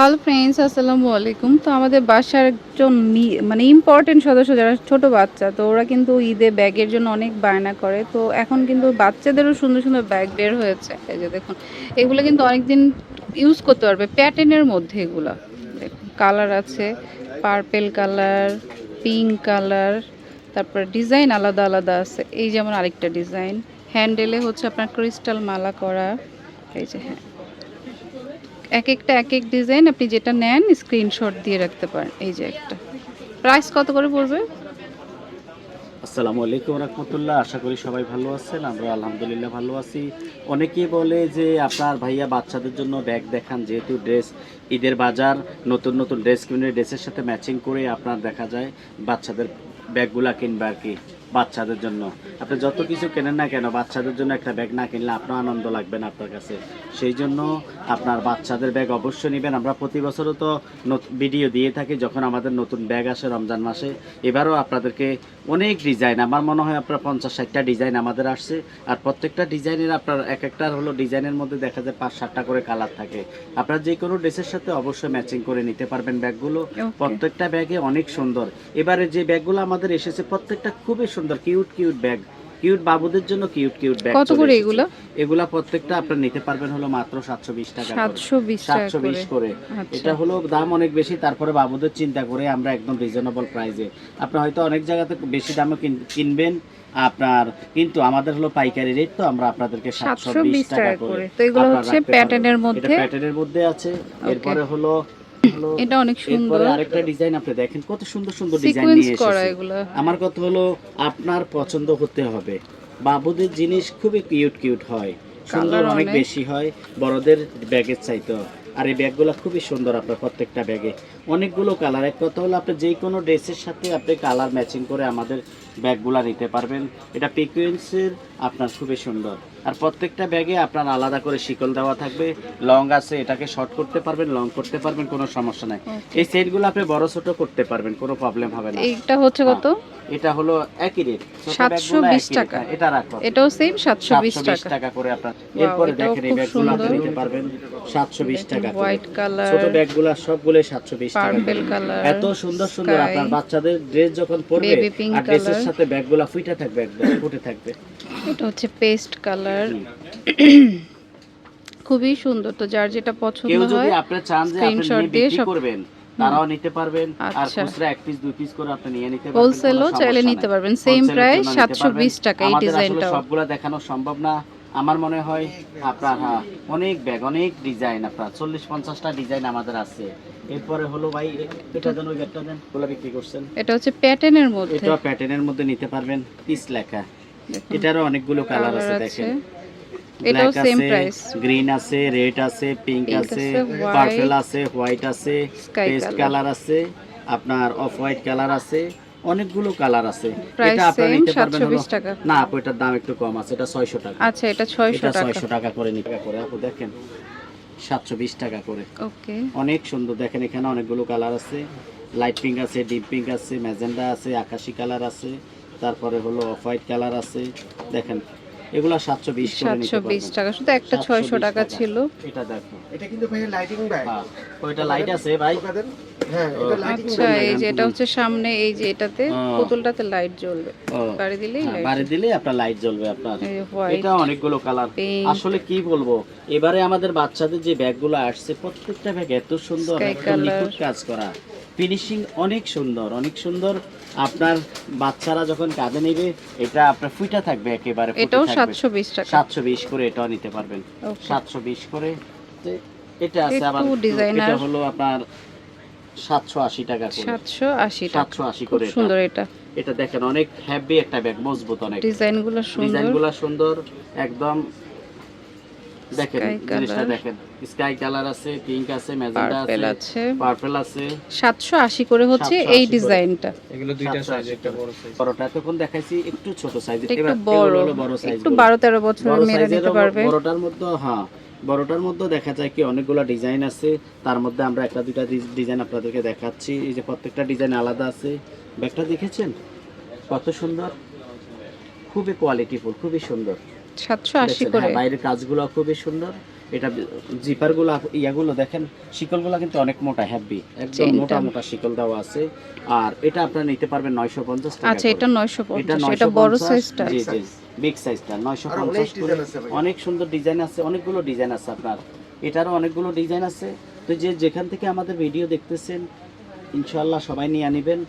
Hello friends আসসালামু আলাইকুম তো আমাদের বাসার একজন মানে ইম্পর্টেন্ট সদস্য যারা, ছোট বাচ্চা, তো ওরা কিন্তু ঈদে ব্যাগের জন্য অনেক বায়না করে। তো এখন কিন্তু বাচ্চাদেরও সুন্দর সুন্দর ব্যাগ বের হয়েছে। এই যে দেখুন, এগুলো কিন্তু অনেকদিন ইউজ করতে পারবে। প্যাটার্নের মধ্যে এগুলো। কালার আছে। পার্পেল কালার পিঙ্ক কালার তারপর ডিজাইন আলাদা আলাদা আছে। এই যেমন আরেকটা ডিজাইন হ্যান্ডেলে হচ্ছে আপনার ক্রিস্টাল মালা করা। এই যে হ্যাঁ। এক একটা, এক এক ডিজাইন আপনি যেটা নেন স্ক্রিনশট দিয়ে রাখতে পারেন। এই যে একটা। প্রাইস কত করে পড়বে? আসসালামু আলাইকুম রহমতুল্লাহ। আশা করি সবাই ভালো আছেন। আমরা আলহামদুলিল্লাহ ভালো আছি। অনেকেই বলে যে আপনার ভাইয়া বাচ্চাদের জন্য ব্যাগ দেখান, যেহেতু ড্রেস ঈদের বাজার, নতুন নতুন ড্রেস কিনে ড্রেসের সাথে ম্যাচিং করে আপনার দেখা যায় বাচ্চাদের ব্যাগগুলা কিনবে আর কি। বাচ্চাদের জন্য। আপনি যত কিছু কেনেন না কেন বাচ্চাদের জন্য একটা ব্যাগ না কিনলে আপনার আনন্দ লাগবে না আপনার কাছে। সেই জন্য আপনার বাচ্চাদের ব্যাগ অবশ্যই নেবেন। আমরা প্রতি বছরও তো ভিডিও দিয়ে থাকি যখন আমাদের নতুন ব্যাগ আসে রমজান মাসে। এবারও আপনাদেরকে অনেক ডিজাইন আমার মনে হয় আপনার পঞ্চাশ ষাটটা ডিজাইন আমাদের আসছে। আর প্রত্যেকটা ডিজাইনের আপনার এক একটা হলো ডিজাইনের মধ্যে দেখা যায় পাঁচ সাতটা করে কালার থাকে। আপনার যে কোনো ড্রেসের সাথে অবশ্যই ম্যাচিং করে নিতে পারবেন ব্যাগগুলো প্রত্যেকটা ব্যাগে অনেক সুন্দর। এবারে যে ব্যাগগুলো আমাদের এসেছে প্রত্যেকটা খুবই সুন্দর কিউট কিউট ব্যাগ কিউট বাবুদের জন্য কিউট কিউট ব্যাগ কত করে এগুলো? এগুলা প্রত্যেকটা আপনার নিতে পারবেন হলো মাত্র সাতশো বিশ টাকা করে। সাতশো বিশ টাকা সাতশো বিশ করে। করে। আচ্ছা। এটা হলো দাম অনেক বেশি তারপরে বাবুদের চিন্তা করে আমরা একদম রিজনেবল প্রাইসে আপনি হয়তো অনেক জায়গাতে বেশি দামে কিনবেন। আপনার কিন্তু আমাদের হলো পাইকারি রেট তো আমরা আপনাদেরকে সাতশো সাতশো বিশ বিশ টাকা টাকা করে তো এগুলো হচ্ছে। প্যাটার্নের এটা মধ্যে? প্যাটার্নের মধ্যে আছে। এরপরে হলো এটা অনেক সুন্দর। আরেকটা ডিজাইন আপনি দেখেন কত সুন্দর সুন্দর ডিজাইন নিয়ে এসেছে। আমার কথা হলো আপনার পছন্দ হতে হবে। বাবুদের জিনিস খুবই কিউট কিউট হয়। সুন্দর অনেক। বেশি হয়। বড়দের ব্যাগের চাইতে আর এই ব্যাগগুলো খুবই সুন্দর আপনার প্রত্যেকটা ব্যাগে। অনেকগুলো কালার। এক কথা হলো আপনি যে কোনো ড্রেসের সাথে আপনি কালার ম্যাচিং করে আমাদের ব্যাগগুলো নিতে পারবেন। এটা পিকুয়েন্সের আপনার খুবই সুন্দর। আর প্রত্যেকটা ব্যাগে আপনার আলাদা করে শিকল দেওয়া থাকবে। লং আছে এটাকে শর্ট করতে পারবেন লং করতে পারবেন কোনো সমস্যা নাই। এই সেটগুলো আপনি বড় ছোট করতে পারবেন কোনো প্রবলেম হবে না। এটা হচ্ছে কত? এটা হলো একই রেট 720 টাকা। হ্যাঁ, এটা রাখো। এটাও সেম সাতশো বিশ 720 টাকা। টাকা করে আপনার। এরপরে দেখেন এই ব্যাগগুলো আপনি নিতে পারবেন 720 টাকা হোয়াইট কালার ছোট ব্যাগগুলো সবগুলো 720 টাকা পার্পেল। কালার এত সুন্দর সুন্দর আপনার বাচ্চাদের ড্রেস যখন পরবে আর ড্রেসের। সাথে ব্যাগগুলো ফুটে থাকবে একদম ফুটে থাকবে। এটা হচ্ছে পেস্ট কালার হুম। খুবই সুন্দর তো যার যেটা পছন্দ কেউ যদি হয় আপনি চান যে আপনি নিয়ে দিয়ে বিক্রি সব- করবেন তারাও নিতে পারবেন আর আচ্ছা। খুচরা এক পিস দুই পিস করে আপনি নিয়ে নিতে পারবেন হোলসেলও চাইলে নিতে পারবেন। সেম প্রাইস জন্য নিতে সাতশো বিশ পারবেন। টাকা এই ডিজাইনটাও। সবগুলা দেখানো সম্ভব না। আমার মনে হয় আপনার হ্যাঁ অনেক ব্যাগ অনেক ডিজাইন আপনার। চল্লিশ পঞ্চাশটা ডিজাইন আমাদের আছে। এরপরে হলো ভাই এটা যেন ওই ব্যাগটা দেন বিক্রি করছেন। এটা হচ্ছে প্যাটার্নের মধ্যে। এটা প্যাটার্নের মধ্যে নিতে পারবেন পিস লেখা। এটারও অনেকগুলো কালার আছে। দেখেন। এটাও সেম প্রাইস গ্রিন আছে রেড আছে পিঙ্ক আছে পার্পল আছে হোয়াইট আছে পেস্ট কালার আছে আপনার অফ হোয়াইট কালার আছে অনেকগুলো কালার আছে। এটা আপনারা নিতে পারবেন হলো- না আপু এটার দাম একটু কম আছে এটা 600 টাকা। আচ্ছা এটা ছয়শো এটা টাকা। 600 টাকা করে নিতে করে আপু দেখেন। 720 টাকা করে। ওকে। অনেক সুন্দর দেখেন এখানে অনেকগুলো কালার আছে। লাইট পিঙ্ক আছে ডিপ পিঙ্ক আছে ম্যাজেন্ডা আছে আকাশি কালার আছে। তারপরে হলো অফ হোয়াইট কালার আছে দেখেন এগুলা সাতশো বিশ করে নিতে পারবেন। টাকা শুধু একটা 720 ছয়শো টাকা টাকা। ছিল। এটা দেখো। এটা কিন্তু ভাই লাইটিং ব্যাগ হ্যাঁ ওইটা লাইট আছে ভাই? হ্যাঁ এটা লাইটিং আচ্ছা এই যে এটা হচ্ছে সামনে এই যে এটাতে পুতুলটাতে লাইট জ্বলবে। ও, বাড়ি দিলেই হ্যাঁ, লাইট বাড়ি দিলে আপনার লাইট জ্বলবে আপনার। এটা অনেকগুলো কালার আসলে কি বলব এবারে আমাদের বাচ্চাদের যে ব্যাগগুলো আসছে প্রত্যেকটা ব্যাগ এত সুন্দর একদম নিখুঁত কাজ করা। ফিনিশিং অনেক সুন্দর অনেক সুন্দর আপনার বাচ্চারা যখন কাঁধে নেবে এটা আপনার ফুইটা থাকবে একেবারে এটাও থাকবে। সাতশো বিশ টাকা। সাতশো বিশ করে এটাও নিতে পারবেন। Okay. সাতশো বিশ করে। এটা আছে আবার। এটা হলো আপনার সাতশো আশি টাকা করে। সাতশো আশি টাকা। সাতশো আশি খুব করে সুন্দর এটা। এটা দেখেন অনেক হ্যাভি একটা ব্যাগ মজবুত অনেক। ডিজাইনগুলো সুন্দর। ডিজাইনগুলো সুন্দর একদম দেখেন জিনিসটা দেখেন। স্কাই কালার আছে পিঙ্ক আছে ম্যাজেন্ডা আছে আছে। পার্পল আছে। সাতশো আশি করে হচ্ছে এই ডিজাইনটা। এগুলো দুইটা সাইজ একটা বড় সাইজ বড়টা তখন দেখাইছি একটু ছোট সাইজ এটা একটু বড় বড় সাইজ একটু বারো তেরো বছরের মেয়েরা নিতে পারবে। বড়টার মধ্যে হ্যাঁ বড়টার মধ্যে দেখা যায় কি অনেকগুলো ডিজাইন আছে। তার মধ্যে আমরা একটা দুইটা ডিজাইন আপনাদেরকে দেখাচ্ছি। এই যে প্রত্যেকটা ডিজাইন আলাদা আছে। ব্যাগটা দেখেছেন? কত সুন্দর। খুবই কোয়ালিটিফুল খুবই সুন্দর। সাতশো আশি দেখছেন? করে। হ্যাঁ, বাইরের কাজগুলো খুবই সুন্দর। এটা জিপারগুলো ইয়াগুলো দেখেন শিকলগুলো কিন্তু অনেক মোটা হ্যাভি একদম মোটা মোটা শিকল দেওয়া আছে। আর এটা আপনারা নিতে পারবেন নয়শো পঞ্চাশ টাকা আচ্ছা এটা নয়শো এটা এটা বড় সাইজটা জি জি বিগ সাইজটা 950 করে। ডিজাইন আছে অনেক সুন্দর ডিজাইন আছে অনেকগুলো ডিজাইন আছে আপনার। এটারও অনেকগুলো ডিজাইন আছে। তো যে যেখান থেকে আমাদের ভিডিও দেখতেছেন ইনশাল্লাহ সবাই নিয়ে নেবেন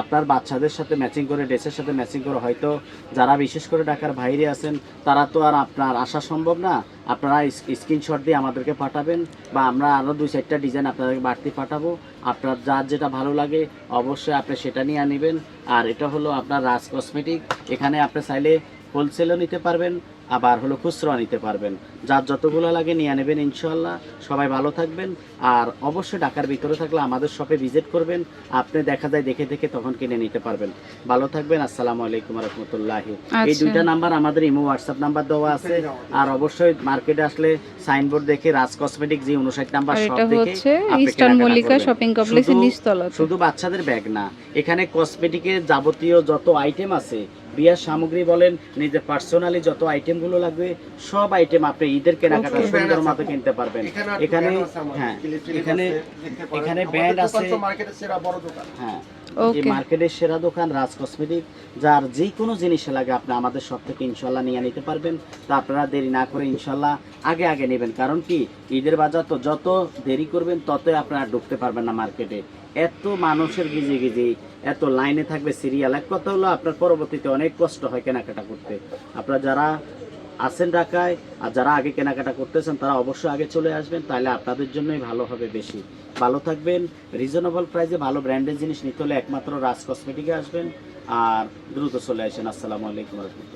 আপনার বাচ্চাদের সাথে ম্যাচিং করে, ড্রেসের সাথে ম্যাচিং করে হয়তো যারা বিশেষ করে ঢাকার বাইরে আছেন, তারা তো আর আপনার আসা সম্ভব না। আপনারা স্ক্রিনশট দিয়ে আমাদেরকে পাঠাবেন বা আমরা আরও দুই চারটা ডিজাইন আপনাদেরকে বাড়তি পাঠাবো। আপনার যার যেটা ভালো লাগে অবশ্যই আপনি সেটা নিয়ে নেবেন আর এটা হলো আপনার রাজ কসমেটিক এখানে আপনি চাইলে হোলসেলও নিতে পারবেন। আবার হলো খুচরা নিতে পারবেন। যার যতগুলো লাগে নিয়ে নেবেন ইনশাল্লাহ সবাই ভালো থাকবেন। আর অবশ্যই ঢাকার ভিতরে থাকলে আমাদের শপে ভিজিট করবেন। আপনি দেখা যায় দেখে দেখে তখন কিনে নিতে পারবেন। ভালো থাকবেন। আসসালামু আলাইকুম রহমতুল্লাহি। এই আচ্ছা। দুইটা নাম্বার আমাদের ইমো হোয়াটসঅ্যাপ নাম্বার দেওয়া আছে। আর অবশ্যই মার্কেটে আসলে সাইনবোর্ড দেখে রাজ কসমেটিক যে উনষাট নাম্বার আর দেখে হচ্ছে ইস্টার্ন মল্লিকা শপিং কমপ্লেক্সের শুধু- শুধু বাচ্চাদের ব্যাগ না। এখানে কসমেটিকের যাবতীয় যত আইটেম আছে বিয়ার সামগ্রী বলেন নিজের পার্সোনালি যত আইটেমগুলো লাগবে সব আইটেম আপনি ঈদের কেনাকাটা সুন্দর মতো কিনতে পারবেন। এখানে হ্যাঁ এখানে এখানে ব্যান্ড আছে। মার্কেটের সেরা বড় দোকান। হ্যাঁ মার্কেটের সেরা দোকান রাজ কসমেটিক যার যে কোনো জিনিস লাগে আপনি আমাদের সব থেকে ইনশাল্লাহ নিয়ে নিতে পারবেন। তা আপনারা দেরি না করে ইনশাল্লাহ আগে আগে নেবেন। কারণ কি ঈদের বাজার তো যত দেরি করবেন ততই আপনারা ঢুকতে পারবেন না মার্কেটে। এত মানুষের গিজে গিজি এত লাইনে থাকবে সিরিয়াল এক কথা হলো আপনার পরবর্তীতে অনেক কষ্ট হয় কেনাকাটা করতে। আপনারা যারা আছেন ঢাকায় আর যারা আগে কেনাকাটা করতেছেন, তারা অবশ্যই আগে চলে আসবেন, তাহলে আপনাদের জন্যই ভালো হবে বেশি। ভালো থাকবেন রিজনেবল প্রাইসে ভালো ব্র্যান্ডের জিনিস নিতে হলে একমাত্র রাজ কসমেটিকে আসবেন, আর দ্রুত চলে আসেন। আসসালামু আলাইকুম রহমতুল্লাহ।